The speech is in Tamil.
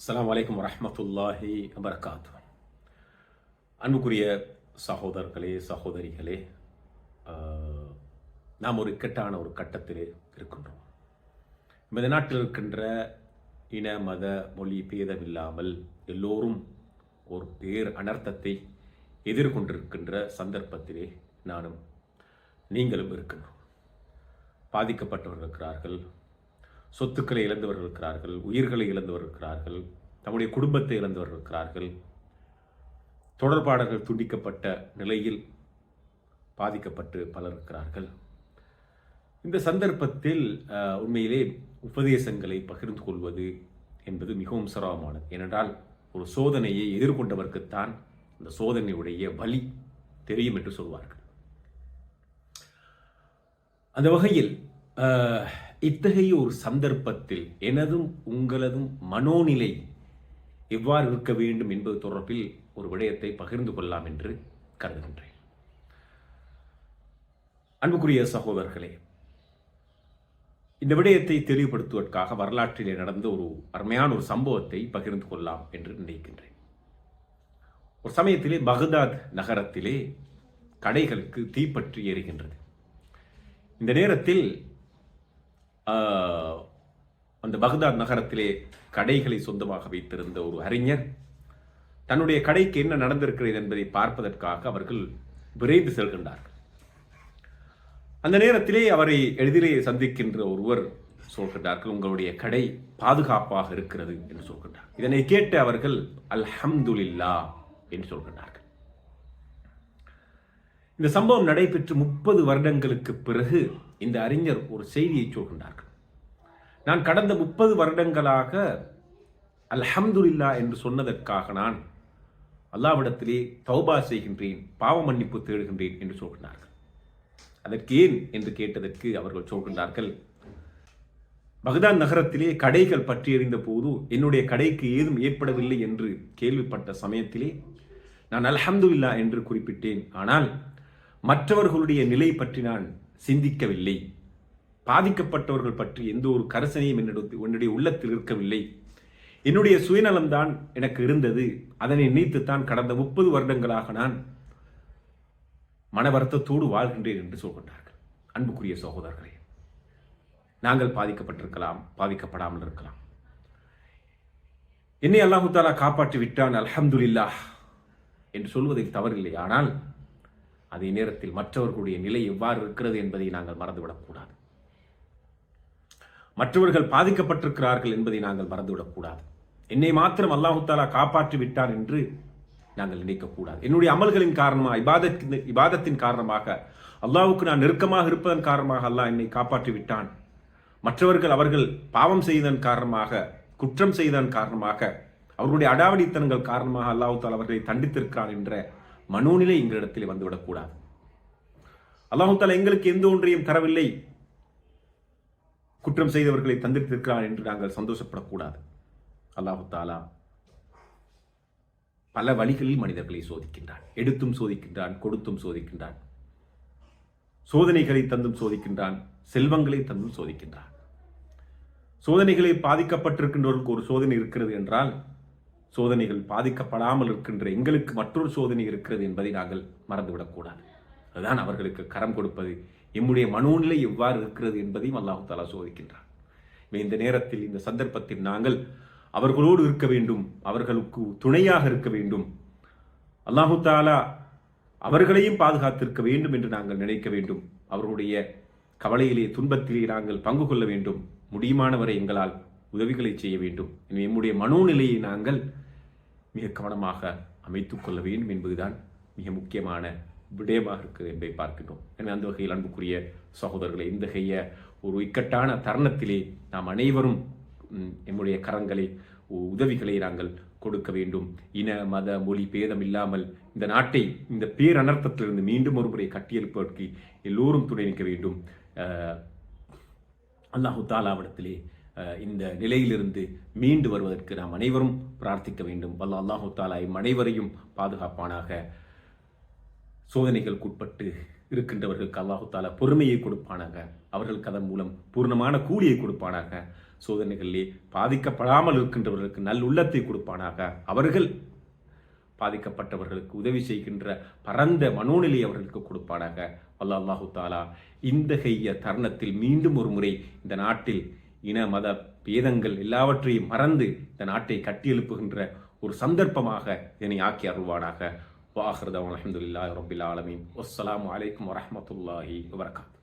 அஸ்லாம் வலைக்கம் வரமத்துல்லாஹி வபரகாத்து. அன்புக்குரிய சகோதரர்களே சகோதரிகளே நாம் ஒரு இக்கட்டான ஒரு கட்டத்திலே இருக்கின்றோம். இந்த நாட்டில் இருக்கின்ற இன மத மொழி பேதமில்லாமல் எல்லோரும் ஒரு பேர் அனர்த்தத்தை எதிர்கொண்டிருக்கின்ற சந்தர்ப்பத்திலே நானும் நீங்களும் இருக்கின்றோம். பாதிக்கப்பட்டவர்கள் இருக்கிறார்கள் சொத்துக்களை இழந்தவர்கள் இருக்கிறார்கள் உயிர்களை இழந்தவர்கள் இருக்கிறார்கள் தம்முடைய குடும்பத்தை இழந்தவர்கள் இருக்கிறார்கள். தொடர்பாடல்கள் துண்டிக்கப்பட்ட நிலையில் பாதிக்கப்பட்டு பலர் இருக்கிறார்கள். இந்த சந்தர்ப்பத்தில் உண்மையிலே உபதேசங்களை பகிர்ந்து கொள்வது என்பது மிகவும் சிரமமானது. ஏனென்றால் ஒரு சோதனையை எதிர்கொண்டவர்க்குத்தான் அந்த சோதனையுடைய வலி தெரியும் என்று சொல்வார்கள். அந்த வகையில் இத்தகைய ஒரு சந்தர்ப்பத்தில் எனதும் உங்களதும் மனோநிலை எவ்வாறு இருக்க வேண்டும் என்பது தொடர்பில் ஒரு விடயத்தை பகிர்ந்து கொள்ளலாம் என்று கருதுகின்றேன். அன்புக்குரிய சகோதரர்களே இந்த விடயத்தை தெளிவுபடுத்துவதற்காக வரலாற்றிலே நடந்த ஒரு அருமையான ஒரு சம்பவத்தை பகிர்ந்து கொள்ளலாம் என்று நினைக்கின்றேன். ஒரு சமயத்திலே பகதாத் நகரத்திலே கடைகளுக்கு தீப்பற்றி எறிகின்றது இந்த நேரத்தில் அந்த பகதாத் நகரத்திலே கடைகளை சொந்தமாக வைத்திருந்த ஒரு அறிஞர் தன்னுடைய கடைக்கு என்ன நடந்திருக்கிறது என்பதை பார்ப்பதற்காக அவர்கள் விரைந்து செல்கின்றார்கள் அந்த நேரத்திலே அவரை எளிதிலே சந்திக்கின்ற ஒருவர் சொல்கின்றார்கள் உங்களுடைய கடை பாதுகாப்பாக இருக்கிறது என்று சொல்கின்றார். இதனை கேட்டு அவர்கள் அல்ஹம்துலில்லா என்று சொல்கின்றார்கள். இந்த சம்பவம் நடைபெற்று முப்பது வருடங்களுக்கு பிறகு இந்த அறிஞர் ஒரு செய்தியை சொல்கின்றார்கள். நான் கடந்த முப்பது வருடங்களாக அல்ஹம்துல்லா என்று சொன்னதற்காக நான் அல்லாவிடத்திலே தௌபா செய்கின்றேன் பாவ மன்னிப்பு தேடுகின்றேன் என்று சொல்கின்றார்கள். அதற்கு ஏன் என்று கேட்டதற்கு அவர்கள் சொல்கின்றார்கள் பகதாத் நகரத்திலே கடைகள் பற்றி எறிந்த போது என்னுடைய கடைக்கு ஏதும் ஏற்படவில்லை என்று கேள்விப்பட்ட சமயத்திலே நான் அல்ஹம்துல்லா என்று குறிப்பிட்டேன். ஆனால் மற்றவர்களுடைய நிலை பற்றி நான் சிந்திக்கவில்லை. பாதிக்கப்பட்டவர்கள் பற்றி எந்த ஒரு கரசனையும் என்னுடைய என்னுடைய உள்ளத்தில் இருக்கவில்லை. என்னுடைய சுயநலம்தான் எனக்கு இருந்தது. அதனை நினைத்துத்தான் கடந்த முப்பது வருடங்களாக நான் மன வருத்தத்தோடு வாழ்கின்றேன் என்று சொல்கின்றார்கள். அன்புக்குரிய சகோதரர்களே நாங்கள் பாதிக்கப்பட்டிருக்கலாம் பாதிக்கப்படாமல் இருக்கலாம். என்னை அல்லாஹு தாலா காப்பாற்றி விட்டான் அல்ஹம்துலில்லாஹ் என்று சொல்வதில் தவறில்லை. ஆனால் அதே நேரத்தில் மற்றவர்களுடைய நிலை எவ்வாறு இருக்கிறது என்பதை நாங்கள் மறந்துவிடக்கூடாது. மற்றவர்கள் பாதிக்கப்பட்டிருக்கிறார்கள் என்பதை நாங்கள் மறந்துவிடக்கூடாது. என்னை மாத்திரம் அல்லாஹுத்தாலா காப்பாற்றி விட்டார் என்று நாங்கள் நினைக்கக்கூடாது. என்னுடைய அமல்களின் காரணமாக இபாதத்தின் இபாதத்தின் காரணமாக அல்லாவுக்கு நான் நெருக்கமாக இருப்பதன் காரணமாக அல்லாஹ் என்னை காப்பாற்றி விட்டான் மற்றவர்கள் அவர்கள் பாவம் செய்ததன் காரணமாக குற்றம் செய்ததன் காரணமாக அவர்களுடைய அடாவடித்தனங்கள் காரணமாக அல்லாஹு தால் அவர்களை தண்டித்திருக்கிறான் என்ற மனோநிலை எங்களிடத்தில் வந்துவிடக்கூடாது அல்லாஹால எங்களுக்கு எந்த ஒன்றையும் தரவில்லை. குற்றம் செய்தவர்களை தந்திருத்திருக்கிறார் என்று நாங்கள் சந்தோஷப்படக்கூடாது அல்லாஹு தாலா பல வழிகளில் மனிதர்களை சோதிக்கின்றான். எடுத்தும் சோதிக்கின்றான் கொடுத்தும் சோதிக்கின்றான். சோதனைகளை தந்தும் சோதிக்கின்றான் செல்வங்களை தந்தும் சோதிக்கின்றான். சோதனைகளை பாதிக்கப்பட்டிருக்கின்றவர்களுக்கு ஒரு சோதனை இருக்கிறது என்றால் சோதனைகள் பாதிக்கப்படாமல் இருக்கின்ற எங்களுக்கு மற்றொரு சோதனை இருக்கிறது என்பதை நாங்கள் மறந்துவிடக்கூடாது அதுதான் அவர்களுக்கு கரம் கொடுப்பது. எம்முடைய மனோநிலை எவ்வாறு இருக்கிறது என்பதையும் அல்லாஹு தாலா சோதிக்கின்றார் இந்த நேரத்தில் இந்த சந்தர்ப்பத்தில் நாங்கள் அவர்களோடு இருக்க வேண்டும். அவர்களுக்கு துணையாக இருக்க வேண்டும். அல்லாஹு தாலா அவர்களையும் பாதுகாத்திருக்க வேண்டும் என்று நாங்கள் நினைக்க வேண்டும். அவர்களுடைய கவலையிலே துன்பத்திலே நாங்கள் பங்கு கொள்ள வேண்டும். முடியுமானவரை எங்களால் உதவிகளை செய்ய வேண்டும். எனவே நம்முடைய மனோநிலையை நாங்கள் மிக கவனமாக அமைத்துக் கொள்ள வேண்டும் என்பதுதான் மிக முக்கியமான விடயமாக இருக்குது என்பதை பார்க்கின்றோம். எனவே அந்த வகையில் அன்புக்குரிய சகோதரர்களை இத்தகைய ஒரு இக்கட்டான தருணத்திலே நாம் அனைவரும் ம், நம்முடைய கரங்களை உ- உதவிகளை நாங்கள் கொடுக்க வேண்டும். இன மத மொழி பேதம் இல்லாமல் இந்த நாட்டை இந்த பேரனர்த்தத்திலிருந்து மீண்டும் ஒரு முறை கட்டியெழுப்பதற்கு எல்லோரும் துணை நிற்க வேண்டும். அல்லாஹு தாலாவிடத்திலே இந்த நிலையிலிருந்து மீண்டு வருவதற்கு நாம் அனைவரும் பிரார்த்திக்க வேண்டும். வல்ல அல்லாஹு தாலா இம் அனைவரையும் பாதுகாப்பானாக சோதனைகளுக்குட்பட்டு இருக்கின்றவர்களுக்கு அல்லாஹு தாலா பொறுமையை கொடுப்பானாக. அவர்களுக்கு அதன் மூலம் பூர்ணமான கூலியை கொடுப்பானாக. சோதனைகளிலே பாதிக்கப்படாமல் இருக்கின்றவர்களுக்கு நல் உள்ளத்தை கொடுப்பானாக. அவர்கள் பாதிக்கப்பட்டவர்களுக்கு உதவி செய்கின்ற பரந்த மனோநிலை அவர்களுக்கு கொடுப்பானாக. வல்ல அல்லாஹு தாலா இந்த கைய தருணத்தில் மீண்டும் ஒரு முறை இந்த நாட்டில் இன மத பேதங்கள் எல்லாவற்றையும் மறந்து இந்த நாட்டை கட்டியெழுப்புகின்ற ஒரு சந்தர்ப்பமாக இதனை ஆக்கி அருள்வானாக. வாஹ்ரதம் அலமதுல்லா ரபில் ஆலமீன். அஸ்லாம் வலைக்கம் வரமத்துல்லாஹி வரகாத்